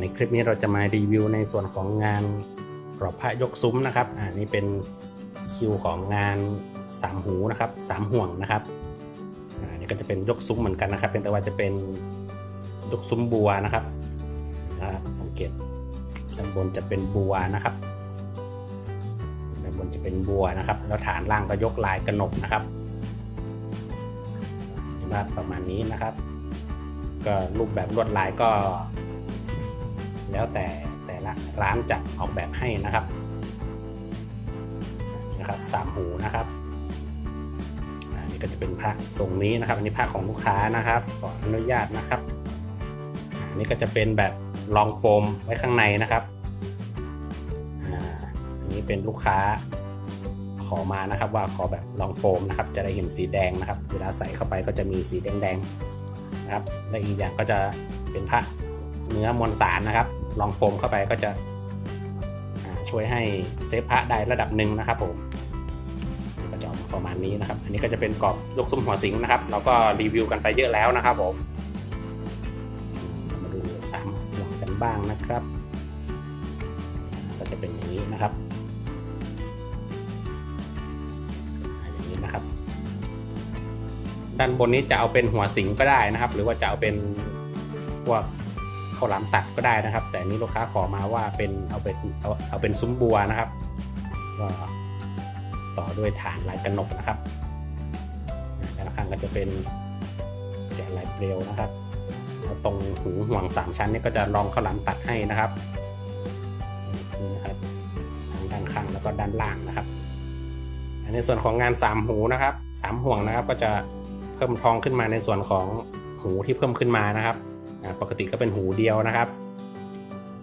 ในคลิปนี้เราจะมารีวิวในส่วนของงานกรอบพระยกซุ้มนะครับอ่านี่เป็นคิวของงานสามหูนะครับสามห่วงนะครับอ่านี่ก็จะเป็นยกซุ้มเหมือนกันนะครับเป็นแต่ว่าจะเป็นยกซุ้มบัวนะครับนะครับสังเกตด้านบนจะเป็นบัวนะครับด้านบนจะเป็นบัวนะครับ แล้วฐานล่างก็ยกลายกระหนกนะครับเห็นไหมประมาณนี้นะครับ ก็รูปแบบลวดลายก็ แล้วแต่แต่ละร้านจะออกแบบให้นะครับนะครับสามหูนะครับอันนี้ก็จะเป็นพระทรงนี้นะครับ อันนี้พระของลูกค้านะครับขออนุญาตนะครับอันนี้ก็จะเป็นแบบรองโฟมไว้ข้างในนะครับอ่าอันนี้เป็นลูกค้าขอมานะครับว่าขอแบบรองโฟมนะครับ จะได้เห็นสีแดงนะครับ เวลาใส่เข้าไปก็จะมีสีแดงๆนะครับและอีกอย่างก็จะเป็นพระ เนื้อมวลสารนะครับ ลองโฟมเข้าไปก็จะช่วยให้เซฟพระได้ระดับหนึ่งนะครับผมก็จะออกมาประมาณนี้นะครับ อันนี้ก็จะเป็นกรอบยกซุ้มหัวสิงนะครับ เราก็รีวิวกันไปเยอะแล้วนะครับผมมาดูสามห่วกันบ้างนะครับ ก็จะเป็นอย่างนี้นะครับอ่าอย่างนี้นะครับ ด้านบนนี้จะเอาเป็นหัวสิงก็ได้นะครับ หรือว่าจะเอาเป็นพวก ข้าวหลามตัดก็ได้นะครับ แต่นี้ลูกค้าขอมาว่าเป็นเอาเป็นเอาเอาเป็นซุ้มบัวนะครับก็ต่อด้วยฐานลายกระหนกนะครับด้านข้างก็จะเป็นแกะลายเปลวนะครับแล้วตรงหูห่วงสามชั้นนี่ก็จะรองข้าวหลามตัดให้นะครับนี่นะครับทั้งด้านข้างแล้วก็ด้านล่างนะครับในส่วนของงานสามหูนะครับสามห่วงนะครับ ก็จะเพิ่มทองขึ้นมาในส่วนของหูที่เพิ่มขึ้นมานะครับ ปกติก็เป็นหูเดียวนะครับ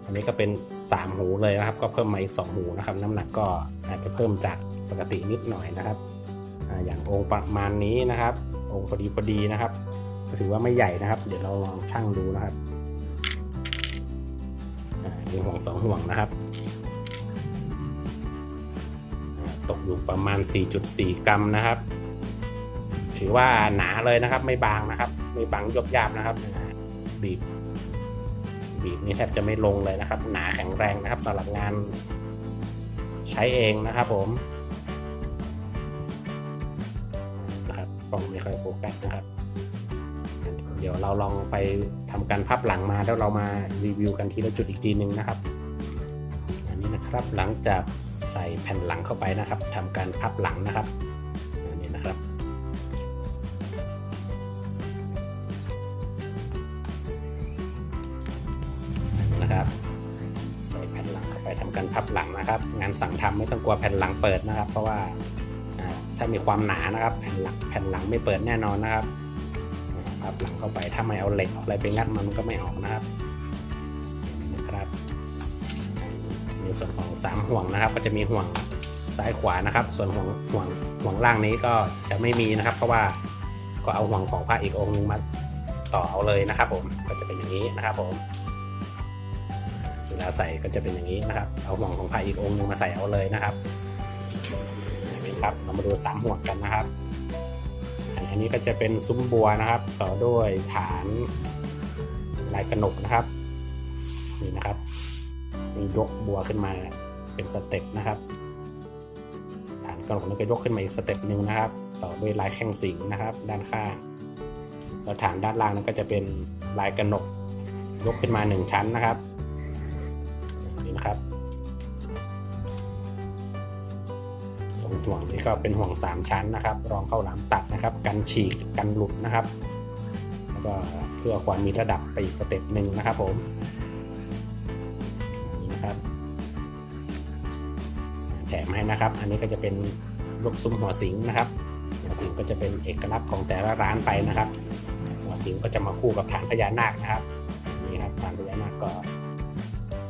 อันนี้ก็เป็น 3 หูเลยนะครับ ก็เพิ่มมาอีก 2 หูนะครับ น้ำหนักก็อาจจะเพิ่มจากปกตินิดหน่อยนะครับออย่างองค์ประมาณนี้นะครับ องค์พอดีพอดีนะครับก็ถือว่าไม่ใหญ่นะครับ เดี๋ยวเราลองชั่งดูนะครับอ่ามีห่วงสองห่วงนะครับอ่าตกอยู่ประมาณ 4.4 กรัมนะครับ ถือว่าหนาเลยนะครับ ไม่บางนะครับ ไม่บางยบยาบนะครับ บีบบีบนี่แทบจะไม่ลงเลยนะครับ หนาแข็งแรงนะครับสำหรับงานใช้เองนะครับผมนะครับกล้องไม่ค่อยโฟกัสนะครับ เดี๋ยวเราลองไปทำการพับหลังมาแล้วเรามารีวิวกันทีละจุดอีกทีหนึ่งนะครับ อันนี้นะครับหลังจากใส่แผ่นหลังเข้าไปนะครับทำการพับหลังนะครับ ไปทำการพับหลังนะครับ งานสั่งทำไม่ต้องกลัวแผ่นหลังเปิดนะครับ เพราะว่าถ้ามีความหนานะครับ แผ่นหลังแผ่นหลังไม่เปิดแน่นอนนะครับพับหลังเข้าไปถ้าไม่เอาเหล็กอะไรไปงัดมันมันก็ไม่ออกนะครับนะครับในส่วนของสามห่วงนะครับ ก็จะมีห่วงซ้ายขวานะครับ ส่วนห่วงห่วงห่วงล่างนี้ก็จะไม่มีนะครับ เพราะว่าก็เอาห่วงของพระอีกองค์นึงมาต่อเอาเลยนะครับ ผมก็จะเป็นอย่างนี้นะครับผม เวลาใส่ก็จะเป็นอย่างนี้นะครับ เอาห่วงของพระอีกองค์หนึงมาใส่เอาเลยนะครับครับเรามาดูสามห่วงกันนะครับ อันนี้ก็จะเป็นซุ้มบัวนะครับ ต่อด้วยฐานลายกระหนกนะครับนี่นะครับมียกบัวขึ้นมาเป็นสเต็ปนะครับฐานกระหนกนี่ก็ยกขึ้นมาอีกสเต็ปหนึ่งนะครับ ต่อด้วยลายแข้งสิงนะครับ ด้านข้างแล้วฐานด้านล่างนั้นก็จะเป็นลายกระหนกยกขึ้นมาหนึ่งชั้นนะครับ นะครับ ตรงห่วงนี้ก็เป็นห่วง 3 ชั้นนะครับ รองเข้าหลามตัดนะครับ กันฉีกกันหลุดนะครับ แล้วก็เพื่อความมีระดับไปอีกสเต็ปหนึ่งนะครับผมนี่นะครับแถมให้นะครับ อันนี้ก็จะเป็นลูกซุ้มหัวสิงนะครับหัวสิงก็จะเป็นเอกลักษณ์ของแต่ละร้านไปนะครับหัวสิงก็จะมาคู่กับฐานพญานาคนะครับนี่ครับฐานพญานาคก็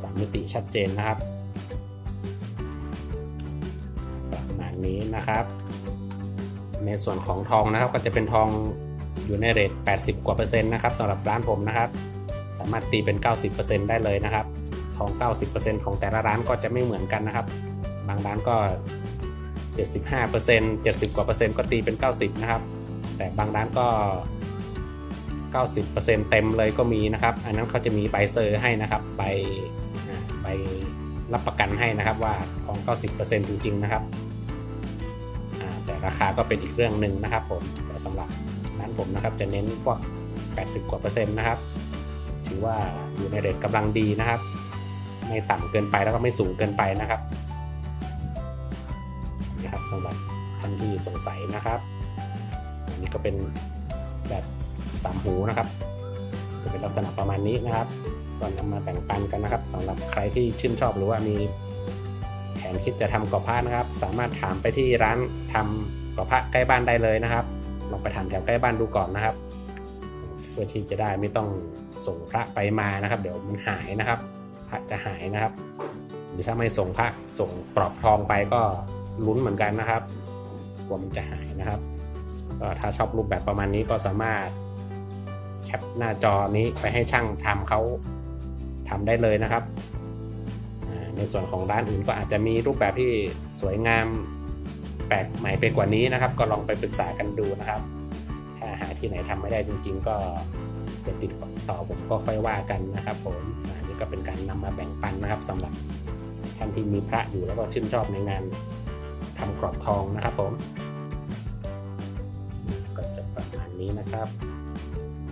สามมิติชัดเจนนะครับประมาณนี้นะครับ ในส่วนของทองนะครับก็จะเป็นทองอยู่ในเรท 80 กว่าเปอร์เซ็นต์นะครับสำหรับร้านผมนะครับ สามารถตีเป็น 90%ได้เลยนะครับ ทอง 90%ของแต่ละร้านก็จะไม่เหมือนกันนะครับ บางร้านก็ 75% 70 กว่าเปอร์เซ็นต์ก็ตีเป็น 90 นะครับ แต่บางร้านก็ 90%เต็มเลยก็มีนะครับ อันนั้นเขาจะมีใบเซอร์ให้นะครับใบ อ่าใบรับประกันให้นะครับว่าทอง 90%จริงๆนะครับแต่ราคาก็เป็นอีกเรื่องหนึ่งนะครับผมแต่สำหรับร้านผมนะครับจะเน้นพวก 80 กว่าเปอร์เซ็นต์นะครับ ถือว่าอยู่ในเรทกำลังดีนะครับ ไม่ต่ำเกินไปแล้วก็ไม่สูงเกินไปนะครับนี่ครับสำหรับท่านที่สงสัยนะครับ อันนี้ก็เป็นแบบสามหูนะครับ จะเป็นลักษณะประมาณนี้นะครับ ก็นำมาแบ่งปันกันนะครับสำหรับใครที่ชื่นชอบหรือว่ามีแผนคิดจะทำกรอบผ้านะครับ สามารถถามไปที่ร้านทำกรอบผ้าใกล้บ้านได้เลยนะครับลองไปถามแถวใกล้บ้านดูก่อนนะครับเพื่อที่จะได้ไม่ต้องส่งพระไปมานะครับ เดี๋ยวมันหายนะครับ พระจะหายนะครับ หรือถ้าไม่ส่งพระส่งปลอบทองไปก็ลุ้นเหมือนกันนะครับกลัวมันจะหายนะครับก็ถ้าชอบรูปแบบประมาณนี้ก็สามารถแคปหน้าจอนี้ไปให้ช่างทำเขา ทำได้เลยนะครับ ในส่วนของร้านอื่นก็อาจจะมีรูปแบบที่สวยงามแปลกใหม่ไปกว่านี้นะครับ ก็ลองไปปรึกษากันดูนะครับ ถ้าหาที่ไหนทำไม่ได้จริง ๆ ก็จะติดต่อผมก็ค่อยว่ากันนะครับผมอันนี้ก็เป็นการนำมาแบ่งปันนะครับสำหรับท่านที่มีพระอยู่แล้วก็ชื่นชอบในงานทำกรอบทองนะครับผม ก็จะประมาณนี้นะครับ